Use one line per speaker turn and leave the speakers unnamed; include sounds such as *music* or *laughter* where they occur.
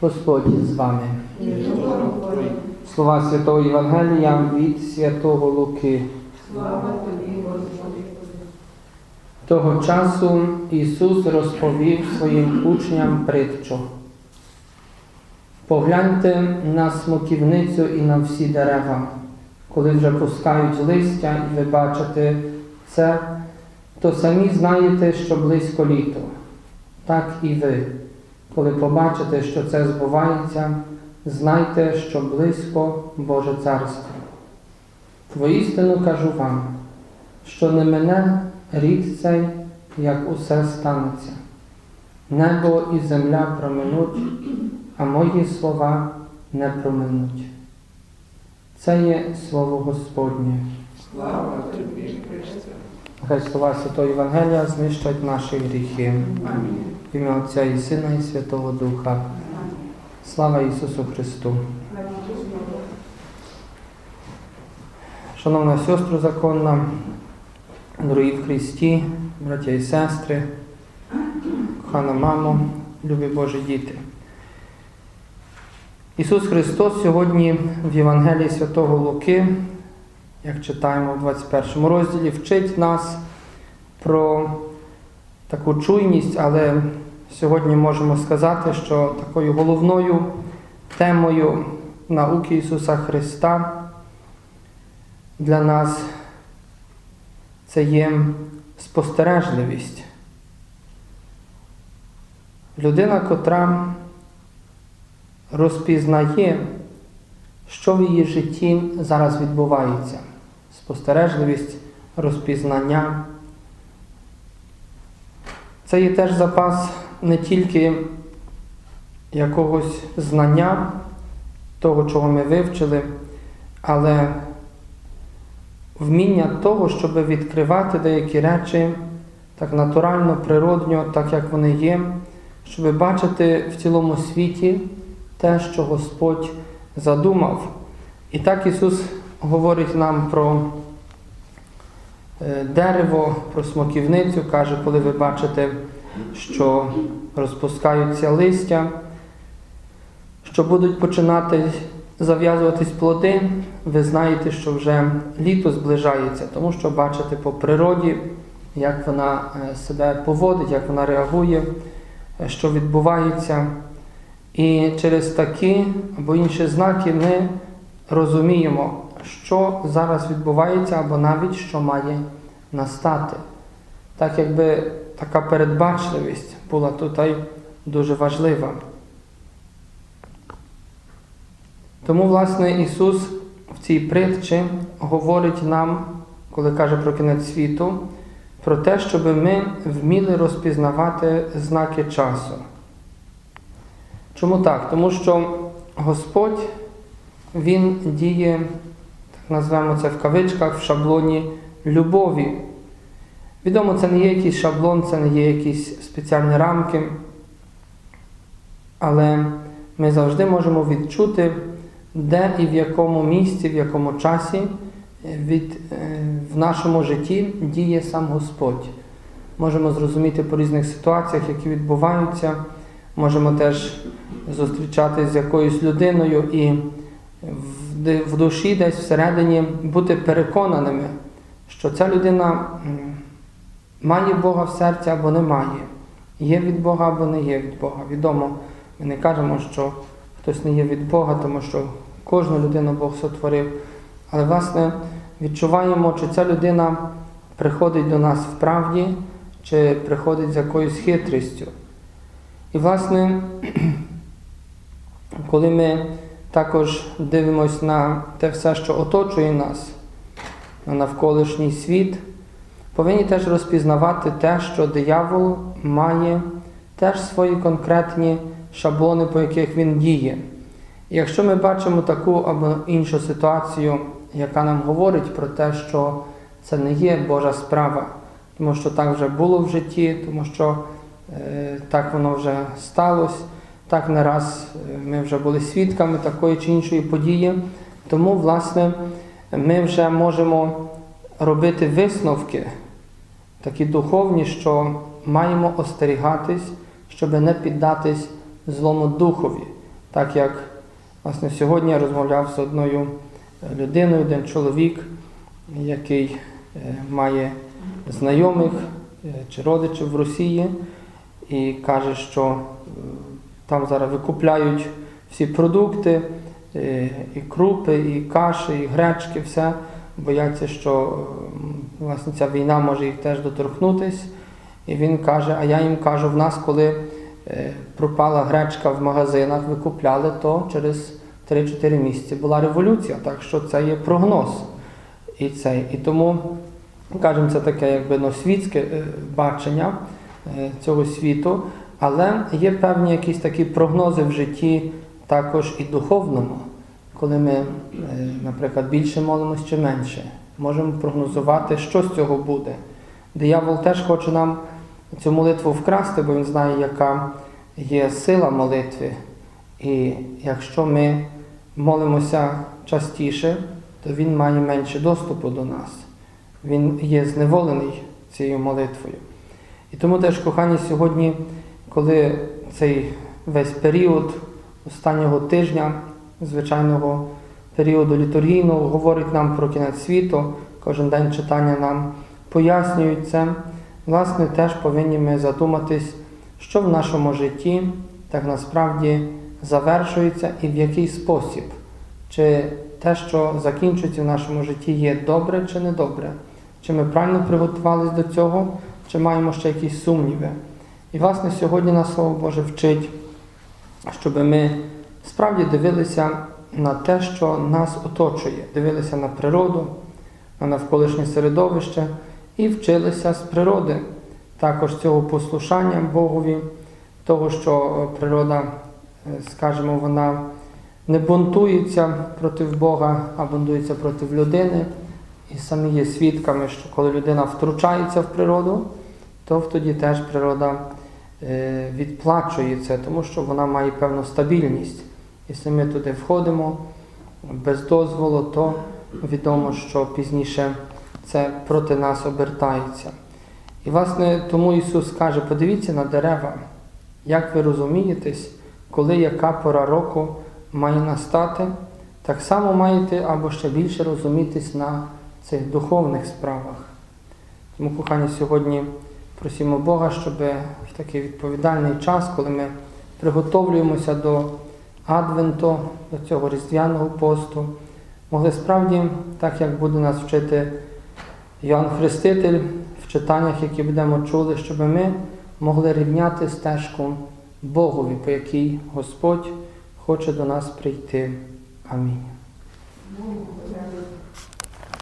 Господь з вами. Слова Святого Євангелія від Святого Луки.
Слава тобі, Господи.
Того часу Ісус розповів своїм учням притчу. Погляньте на смоківницю і на всі дерева. Коли вже пускають листя, і ви бачите це, то самі знаєте, що близько літо. Так і ви, коли побачите, що це збувається, знайте, що близько Боже Царство. Воістину кажу вам, що не мене рід цей, як усе станеться. Небо і земля проминуть, а мої слова не проминуть. Це є слово Господнє.
Слава тобі, Христе.
Хай слова Святого Євангелія знищать наші гріхи.
Амінь.
В ім'я Отця і Сина і Святого Духа. Слава Ісусу Христу! Шановна сестру законна, дорогі в Христі, браття і сестри, кохана мамо, любі Божі діти. Ісус Христос сьогодні в Євангелії Святого Луки, як читаємо в 21 розділі, вчить нас про таку чуйність, але сьогодні можемо сказати, що такою головною темою науки Ісуса Христа для нас це є спостережливість. Людина, котра розпізнає, що в її житті зараз відбувається. Спостережливість, розпізнання. Це є теж запас не тільки якогось знання, того, чого ми вивчили, але вміння того, щоб відкривати деякі речі так натурально, природньо, так як вони є, щоб бачити в цілому світі те, що Господь задумав. І так Ісус говорить нам про е, дерево, про смоківницю, каже, коли ви бачите, що розпускаються листя, що будуть починати зав'язуватись плоди, ви знаєте, що вже літо зближається, тому що бачите по природі, як вона е, себе поводить, як вона реагує, е, що відбувається. І через такі або інші знаки ми розуміємо, що зараз відбувається, або навіть що має настати. Так якби така передбачливість була тут дуже важлива. Тому, власне, Ісус в цій притчі говорить нам, коли каже про кінець світу, про те, щоб ми вміли розпізнавати знаки часу. Чому так? Тому що Господь, Він діє, так назвемо це в кавичках, в шаблоні любові. Відомо, це не є якийсь шаблон, це не є якісь спеціальні рамки, але ми завжди можемо відчути, де і в якому місці, в якому часі від, в нашому житті діє сам Господь. Можемо зрозуміти по різних ситуаціях, які відбуваються. Можемо теж зустрічатися з якоюсь людиною і в душі десь всередині бути переконаними, що ця людина має Бога в серці або не має. Є від Бога або не є від Бога. Відомо, ми не кажемо, що хтось не є від Бога, тому що кожну людину Бог сотворив. Але, власне, відчуваємо, чи ця людина приходить до нас в чи приходить з якоюсь хитрістю. І, власне, *clears throat* коли ми також дивимося на те все, що оточує нас, на навколишній світ, повинні теж розпізнавати те, що диявол має теж свої конкретні шаблони, по яких він діє. І якщо ми бачимо таку або іншу ситуацію, яка нам говорить про те, що це не є Божа справа, тому що так вже було в житті, тому що е, так воно вже сталося, так не раз ми вже були свідками такої чи іншої події, тому, власне, ми вже можемо робити висновки, такі духовні, що маємо остерігатись, щоб не піддатись злому духові. Так як власне, сьогодні я розмовляв з одною е, людиною, один чоловік, який е, має знайомих е, чи родичів в Росії, і каже, що там зараз викупляють всі продукти, і крупи, і каші, і гречки, все. Бояться, що власне ця війна може їх теж доторкнутись. І він каже: а я їм кажу, в нас, коли е, пропала гречка в магазинах, викупляли, то через 3-4 місяці була революція. Так що це є прогноз. І, цей. і тому, кажемо, це таке якби ну, світське е, бачення е, цього світу, але є певні якісь такі прогнози в житті також і духовному, коли ми, наприклад, більше молимось чи менше, можемо прогнозувати, що з цього буде. Диявол теж хоче нам цю молитву вкрасти, бо він знає, яка є сила молитви. І якщо ми молимося частіше, то він має менше доступу до нас. Він є зневолений цією молитвою. І тому теж, кохані, сьогодні, коли цей весь період останнього тижня, звичайного періоду літургійного, говорить нам про кінець світу, кожен день читання нам пояснюють це, власне, теж повинні ми задуматись, що в нашому житті так насправді завершується і в який спосіб. Чи те, що закінчується в нашому житті, є добре чи недобре? Чи ми правильно приготувалися до цього, чи маємо ще якісь сумніви? І, власне, сьогодні нас Слово Боже вчить, щоб ми справді дивилися на те, що нас оточує, дивилися на природу, на навколишнє середовище і вчилися з природи, також цього послушання Богові, того, що е, природа, е, скажімо, вона не бунтується проти Бога, а бунтується проти людини. І самі є свідками, що коли людина втручається в природу, то тоді теж природа е, відплачує це, тому що вона має певну стабільність. Якщо ми туди входимо без дозволу, то відомо, що пізніше це проти нас обертається. І, власне, тому Ісус каже: подивіться на дерева, як ви розумієтесь, коли яка пора року має настати, так само маєте або ще більше розумітись на цих духовних справах. Тому, кохані, сьогодні просимо Бога, щоб в такий відповідальний час, коли ми приготовлюємося до Адвенту, до цього Різдвяного посту, могли справді, так як буде нас вчити Йоанн Хреститель в читаннях, які будемо чули, щоб ми могли рівняти стежку Богові, по якій Господь хоче до нас прийти. Амінь.